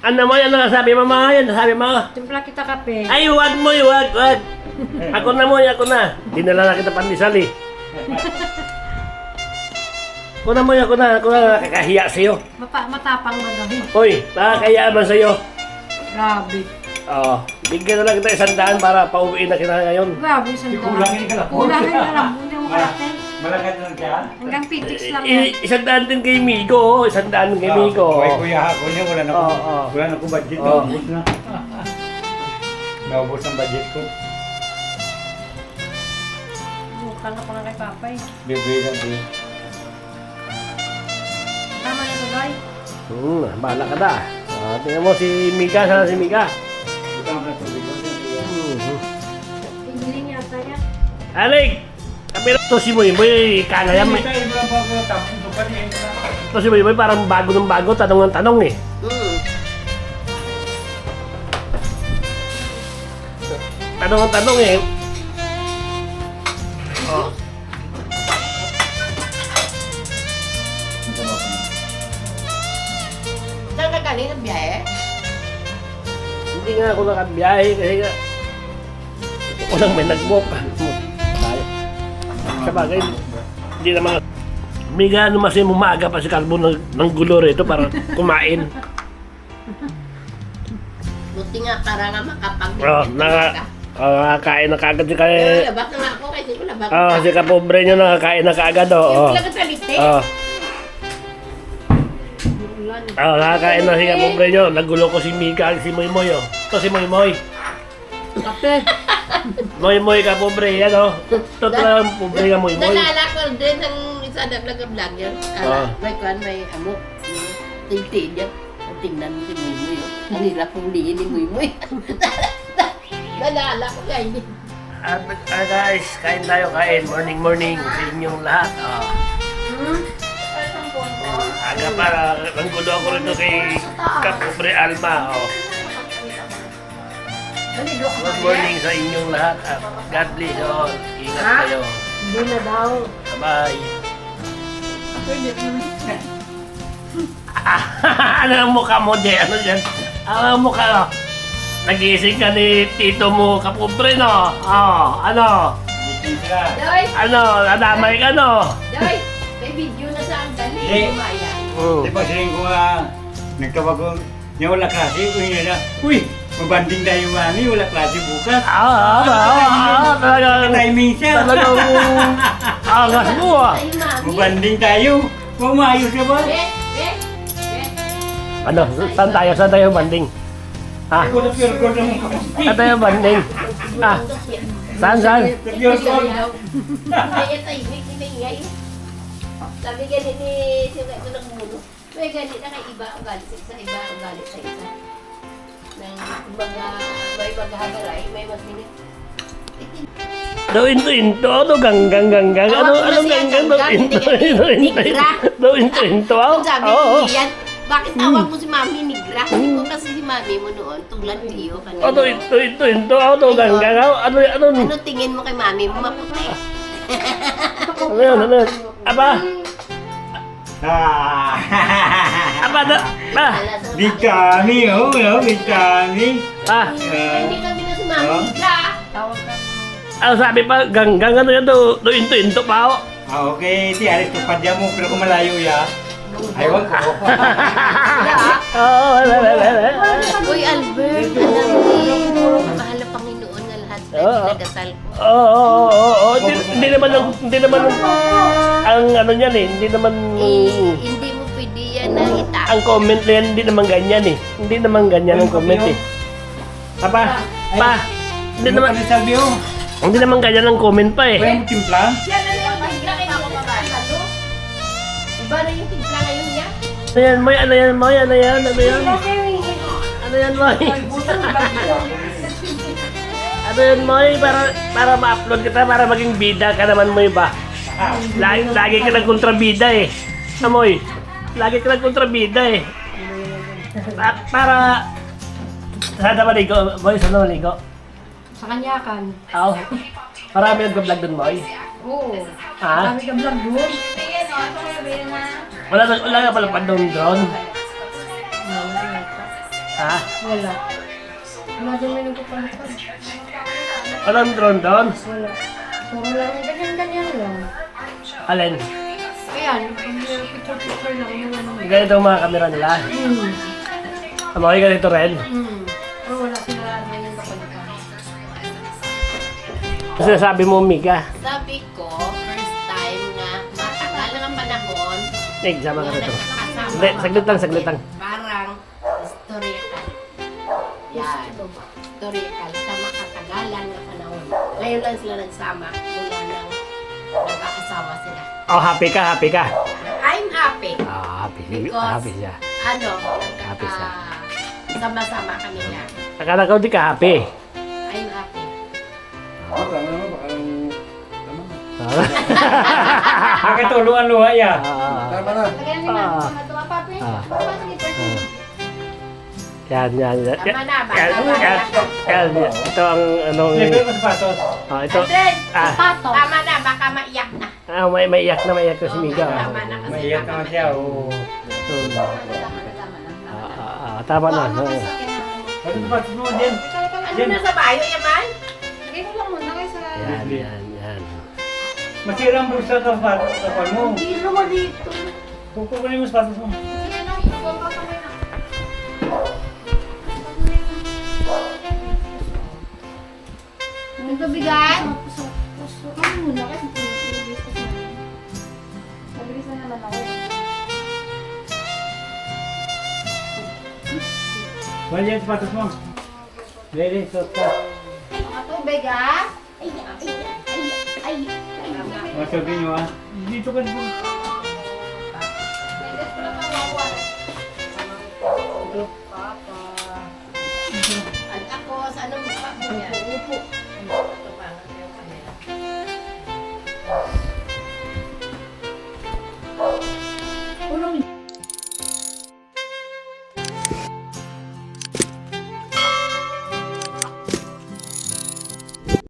Ano mo yan? Ano sabi mo mga yan? Sabi mo? Timpla kita kape. Ay, wag mo, wag, wag. Ako na mo, ako na. Dinala na kita pandesal eh. Ako na mo, ako na, ako na. Nakakahiya sa'yo. Mata matapang na gawin. Hoy, nakakahiya man sa'yo. Grabe. Oo. Bigyan na lang kita isang daan para pauwiin na kita ngayon. Grabe, sandali. Kulangin ka lang. Kulangin ka lang. Hindi mo karating. Malagad lang siya. Hanggang pitix lang yan. I- isang daan din kay Migo. oh. Isang daan din kay Migo. Kuya, kuya ako niya, wala na ko. Oo, oo. Wala na ko budget. Oo. Naubos na. Naubos ang budget ko. Ka pa nga kay Papay. Bebe na, bebe. Tama na ito, Day. Hmm, bahala ka na. Ah, tingnan mo si Mika. Sana si Mika. Ito ang tubig ko. Hmm. Tingling yata yan. Alig! Kapila to si Moy Moy. Kala yan. may-. To si Moy Moy parang bago ng bago. Tanong ng tanong eh. Tanong ng tanong eh. Oh. Saan ka galing ng biyahe? Hindi nga ako nakabiyahe kasi nga walang may nag-walk. Sa bagay, hindi naman may gano kasi umaga pa si Calvo ng, ng gulo rito para kumain. Buti nga para nga makapag Oh, naka, oh, nakakain na kagad si kay... labas na nga ako kasi ko labas. Oh, si kapobre nyo nakakain na kagad oh. Yung Oh, talaga talite. oh. Oh nakakain na si kapobre nyo. Nagulo ko si Mika si Moy Moy oh. Ito si Moy Moy. Kape. Moy Moy kapobre yan oh. Ito talaga ang pobre nga Moy Moy. Nalala ko din ng isa na vlog vlog yun. Ah. Ala, may kwan, may amok. Tingting niya. Tingnan mo si Muy Muy. oh. Ang hirap kong liin ni Muy Muy. Nalala ko kaya hindi. Ah, but- ah, guys, kain tayo kain. Morning, morning sa inyong lahat. Ah. Aga para nanggulo ako rito kay Kapobre Alma. Oh. Good morning sa inyong lahat. At God bless you all. Ingat Ha? kayo. Hindi na daw. Bye. ano ang mukha mo, Jay? Ano dyan? Ano ang mukha mo? Nagising ka ni tito mo, kapobre, no? Oh, ano? Doy! Ano? Nadamay ka, no? Doy! May video na sa ang dali. Eh. Kumaya. Mm. Di ba siling ko nga, nagtawag ko, niya wala klase, uy na, uy, mabanding tayo mami, wala klase bukas. Ah, ah, ah, ah, talagang, Timing siya. talagang angas mo, ah. Mabanding tayo. Pumayos ka ba? Eh, eh, eh. Ano, saan tayo? Saan tayo banding? Ha? Saan tayo banding? Ah, saan, saan? Sabi ganit ni sila ko ng mulo. May ganit na kay iba ang galit sa iba ang galit sa isa. Mga may maghagaray, may magminit. Do into into. Ano ganggang ganggang ano ano ganggang do ganggang, into into into do into into. Kung sabi oo. Bakit tawag mo si Mami Nigra? Hindi ko kasi si Mami mo noon, tulad iyo kanina. ano into into into. Ah do ganggang ah ano ano Ano? Tingin mo kay Mami? Mo? Maputi. ano ano aba Ah. aba da ah Ala, sa- Big kami, oh, no? Big kami. ah Hindi kami na Oh. Nigra. Tawag ka. ano sabi pa ganggang ano yan do do into into pa oh Ah, okay, ti alis ko padya mo, pero kung malayo ya. Aywan ko. oo wala wala wala Uy, Albert, pinagdasal ko. oo oo oo oo hindi hindi naman ang hindi naman ang ang ano niyan eh hindi naman Eh, hindi mo pwede yan na ita. ang comment na yan hindi naman ganyan eh hindi naman ganyan ang comment eh Papa, pa, hindi naman, sabi oh? hindi naman ganyan ang comment pa eh. Kaya mo timpla? Yan na yung timpla kayo mga babae. Ano? Iba na yung timpla ngayon niya. Ano yan, Moy? Ano yan, Moy? Ano yan? Ano yan? Ano yan, Moy? Yan, Moy? Para, para ma-upload kita, para maging bida ka naman, Moy ba? Lagi, lagi ka nagkontrabida eh. Amoy, lagi ka nagkontrabida eh. Pa- para... Saan na maligo? Moy, saan na maligo? Sa kanyakan. Aw. Marami nag-vlog dun, Moy. Oo. Ha? Kami ka vlog doon. Wala, wala nga pala pa doon doon. Ha? Wala. May nagpapalipad. Anong drone doon? Wala. Puro lang yung ganyan-ganyan lang. Alin? Ayan, picture-picture lang yung ano. Ganito ang mga kamera nila. Hmm. Ang mga ganito rin. Hmm. Pero wala sila ganyan kapalitan. Kasi sabi mo, Mika. Sabi ko, first time nga, matagal lang ang panahon, Exam ka na rito. Hindi, saglit lang, saglit lang. Yan. Historical sa makatagalan na panahon. Ngayon lang sila nagsama mula nang nagkakasawa sila. Oh, happy ka, happy ka. I'm happy. Ah, happy. Because- Happy siya. Ano, Happy siya. sama-sama kami na. Akala ko di ka happy. I'm happy. Baka naman, baka tama. Ah. Nakatuluan luha ya. Ah. Tama na. Ah. nila sa mga tuwa, papi. Ah. Yan, yan, yan. Tama na, bata Yan, na. yan, yan, yan. Ito ang, anong, Libre ko sapatos. ah, ito, Andren, ah, Pato. tama na, baka maiyak na. ah, may, may iyak na, may iyak na si Mika. Oo, Tama na kasi. Maiyak naman siya. oo. Hmm. Ah, ah, ah, tama na. ah. Ano sapatos mo din? Ano na sa bayo, Yaman? Lagay mo lang muna kayo sa... Yan, yan, yan. Masira ang bulsa sa sapatos sa mo. Hindi naman dito. Kukunin mo sapatos mo. Ito bigat? Ano muna. Mabilis na naman ako. Wala yung sapatos mo. Dali, suot ka. Mga tubig ah. Ay, ay, ay, ay, ay. Masabi nyo ah. Dito ka dito. Kawawa. At ako, sa anong mukha mo yan?